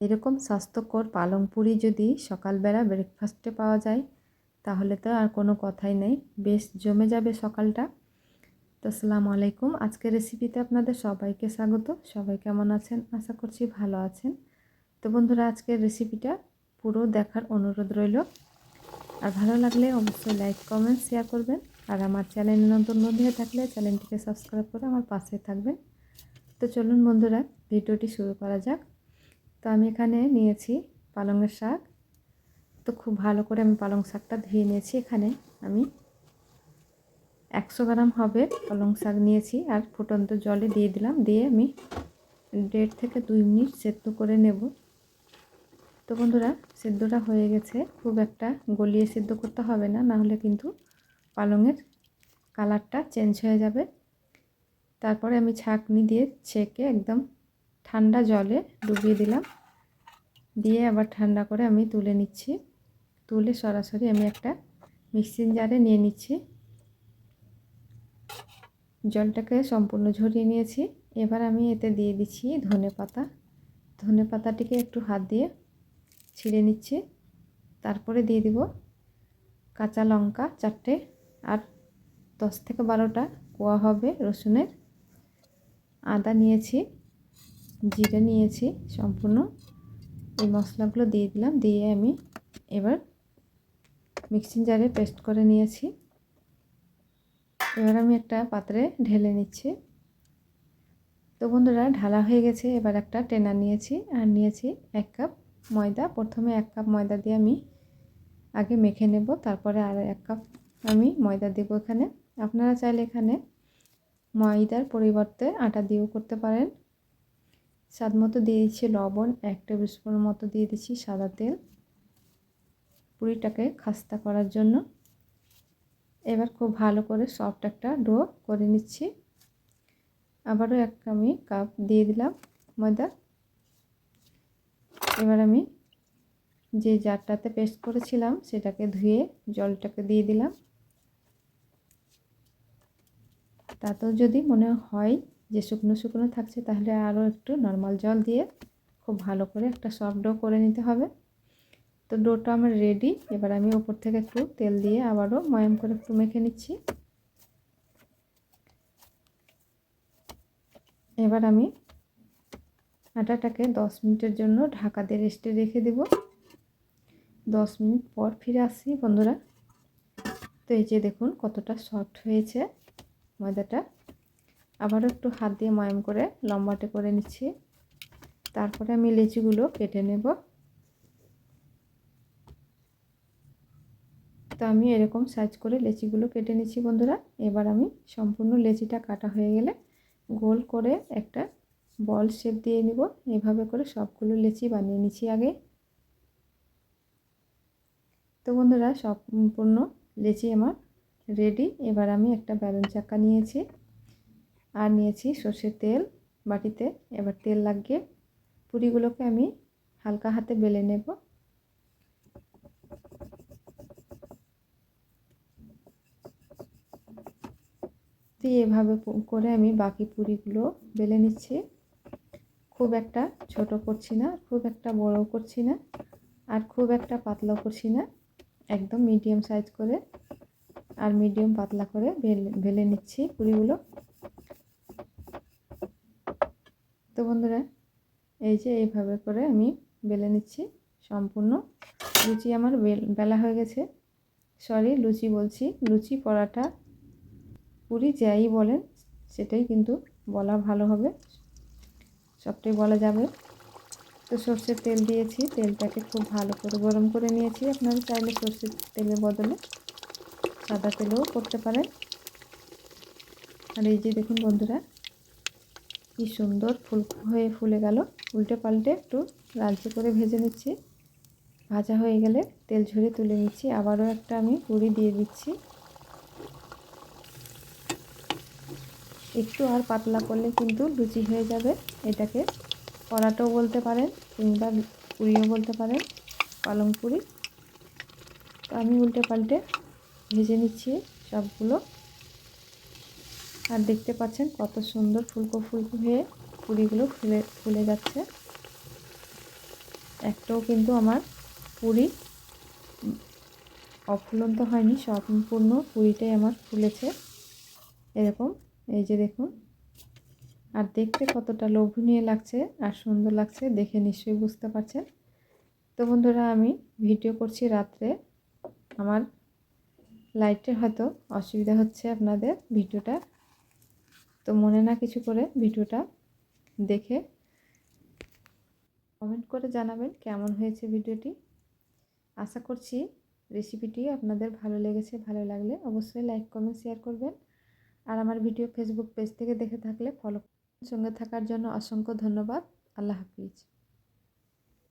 এরকম স্বাস্থ্যকর পালং পুরি যদি সকালবেলা ব্রেকফাস্টে পাওয়া যায়, তাহলে তো আর কোনো কথাই নেই। বেশ, জমে যাবে সকালটা। তো আসসালামু আলাইকুম। আজকের রেসিপিতে আপনাদের সবাইকে স্বাগত। সবাই কেমন আছেন? আশা করছি ভালো আছেন। তো বন্ধুরা, আজকের রেসিপিটা পুরো দেখার অনুরোধ রইল। আর ভালো লাগলে অবশ্যই লাইক কমেন্ট শেয়ার করবেন। আর আমার চ্যানেল নতুন বন্ধু হয়ে থাকলে চ্যানেলটিকে সাবস্ক্রাইব করে আমার পাশে থাকবেন। তো চলুন বন্ধুরা, ভিডিওটি শুরু করা যাক। আমি এখানে নিয়েছি পালংয়ের শাক। তো খুব ভালো করে আমি পালং শাকটা ধুয়ে নিয়েছি এখানে। আমি একশো গ্রাম হবে পালং শাক নিয়েছি আর ফুটন্ত জলে দিয়ে দিলাম। দিয়ে আমি দেড় থেকে দুই মিনিট সেদ্ধ করে নেব। তো বন্ধুরা, সেদ্ধটা হয়ে গেছে। খুব একটা গলিয়ে সেদ্ধ করতে হবে না নাহলে কিন্তু পালংয়ের কালারটা চেঞ্জ হয়ে যাবে। তারপরে আমি ছাঁকনি দিয়ে ছেঁকে একদম ঠান্ডা জলে ডুবিয়ে দিলাম। দিয়ে আবার ঠান্ডা করে আমি তুলে নিচ্ছি। তুলে সরাসরি আমি একটা মিক্সিং জারে নিয়ে নিচ্ছি। জলটাকে সম্পূর্ণ ঝরিয়ে নিয়েছি। এবার আমি এতে দিয়ে দিচ্ছি ধনে পাতা। ধনে পাতাটিকে একটু হাত দিয়ে ছিঁড়ে নিচ্ছি। তারপরে দিয়ে দিব কাঁচা লঙ্কা চারটে আর দশ থেকে বারোটা কোয়া হবে রসুনের। আদা নিয়েছি, জিরে নিয়েছি সম্পূর্ণ। এই মশলাগুলো দিয়ে দিলাম, দিয়ে আমি এবার মিক্সিং জারে পেস্ট করে নিয়েছি। এবার আমি একটা পাত্রে ঢেলে নিচ্ছি। তো বন্ধুরা, ঢালা হয়ে গেছে, এবার একটা টেনা নিয়েছি, আর নিয়েছি এক কাপ ময়দা। প্রথমে এক কাপ ময়দা দিয়ে আমি আগে মেখে নেব, তারপরে আর এক কাপ আমি ময়দা দেবো এখানে। আপনারা চাইলে এখানে ময়দার পরিবর্তে আটা দিয়েও করতে পারেন। স্বাদ মতো দিয়ে দিচ্ছি লবণ, এক টেবিল স্পুনের মতো দিয়ে দিচ্ছি সাদা তেল। পুরিটাকে খাস্তা করার জন্য এবার খুব ভালো করে সফট একটা ডো করে নিচ্ছি। আবারও এক আমি কাপ দিয়ে দিলাম ময়দা। এবার আমি যে জারটাতে পেস্ট করেছিলাম সেটাকে ধুয়ে জলটাকে দিয়ে দিলাম। তাতেও যদি মনে হয় যে শুকনো শুকনো থাকছে তাহলে আরও একটু নর্মাল জল দিয়ে খুব ভালো করে একটা সফট ডো করে নিতে হবে। তো ডোটা আমার রেডি এবার আমি ওপর থেকে একটু তেল দিয়ে আবারও ময়াম করে একটু মেখে নিচ্ছি। এবার আমি আটাটাকে দশ মিনিটের জন্য ঢাকা দিয়ে রেস্টে রেখে দেব। দশ মিনিট পর ফিরে আসছি বন্ধুরা। তো এই যে দেখুন কতটা সফট হয়েছে ময়দাটা। আবারও একটু হাত দিয়ে ময়াম করে লম্বাটে করে নিচ্ছি। তারপরে আমি লেচিগুলো কেটে নেব। তো আমি এরকম সাইজ করে লেচিগুলো কেটে নিচ্ছি বন্ধুরা। এবার আমি সম্পূর্ণ লেচিটা কাটা হয়ে গেলে গোল করে একটা বল শেপ দিয়ে নিব। এভাবে করে সবগুলো লেচি বানিয়ে নিচ্ছি আগে। তো বন্ধুরা, সম্পূর্ণ লেচি আমার রেডি। এবার আমি একটা ব্যালুন চাকা নিয়েছি। আর নিয়েছি সর্ষের তেল বাটিতে। এবার তেল লাগিয়ে পুরিগুলোকে আমি হালকা হাতে বেলে নেব। দিয়ে এভাবে করে আমি বাকি পুরিগুলো বেলে নিচ্ছি। খুব একটা ছোট করছি না, খুব একটা বড় করছি না, আর খুব একটা পাতলা করছি না। একদম মিডিয়াম সাইজ করে আর মিডিয়াম পাতলা করে বেলে নিচ্ছি পুরিগুলো। তো বন্ধুরা, এই যে এইভাবে করে আমি বেলে নিচ্ছি সম্পূর্ণ। লুচি আমার বেলা হয়ে গেছে। সরি লুচি বলছি। লুচি পরাটা পুরি যাই বলেন, সেটাই কিন্তু বলা ভালো হবে। সবটাই বলা যাবে। তো সর্ষের তেল দিয়েছি। তেলটাকে খুব ভালো করে গরম করে নিয়েছি। আপনারা চাইলে সর্ষের তেলের বদলে সাদা তেলেও করতে পারেন। আর এই যে দেখুন বন্ধুরা কি সুন্দর ফুল হয়ে ফুলে গেল। উল্টে পাল্টে একটু লালচে করে ভেজে নিচ্ছি। ভাজা হয়ে গেলে তেল ঝরে তুলে নিচ্ছি। আবারও একটা আমি পুরি দিয়ে দিচ্ছি। একটু আর পাতলা করলে কিন্তু লুচি হয়ে যাবে। এটাকে পরাটাও বলতে পারেন কিংবা পুরিও বলতে পারেন, পালং পুরি। তো আমি উল্টে পাল্টে ভেজে নিচ্ছি সবগুলো। আর দেখতে পাচ্ছেন কত সুন্দর ফুলকো ফুলকো হয়ে পুরিগুলো ফুলে ফুলে যাচ্ছে। একটাও কিন্তু আমার পুরি অফুলন্ত হয়নি, সম্পূর্ণ পুরিটাই আমার ফুলেছে। এরকম, এই যে দেখুন। আর দেখতে কতটা লোভনীয় লাগছে আর সুন্দর লাগছে দেখে নিশ্চয়ই বুঝতে পারছেন। তো বন্ধুরা, আমি ভিডিও করছি রাত্রে। আমার লাইটের হয়তো অসুবিধা হচ্ছে আপনাদের ভিডিওটা। তো মনে না কিছু করে ভিডিওটা দেখে কমেন্ট করে জানাবেন কেমন হয়েছে ভিডিওটি। আশা করছি রেসিপিটি আপনাদের ভালো লেগেছে, ভালো লাগলে অবশ্যই লাইক, কমেন্ট, শেয়ার করবেন। আর আমার ভিডিও ফেসবুক পেজ থেকে দেখে থাকলে ফলো সঙ্গে থাকার জন্য অসংখ্য ধন্যবাদ। আল্লাহ হাফিজ।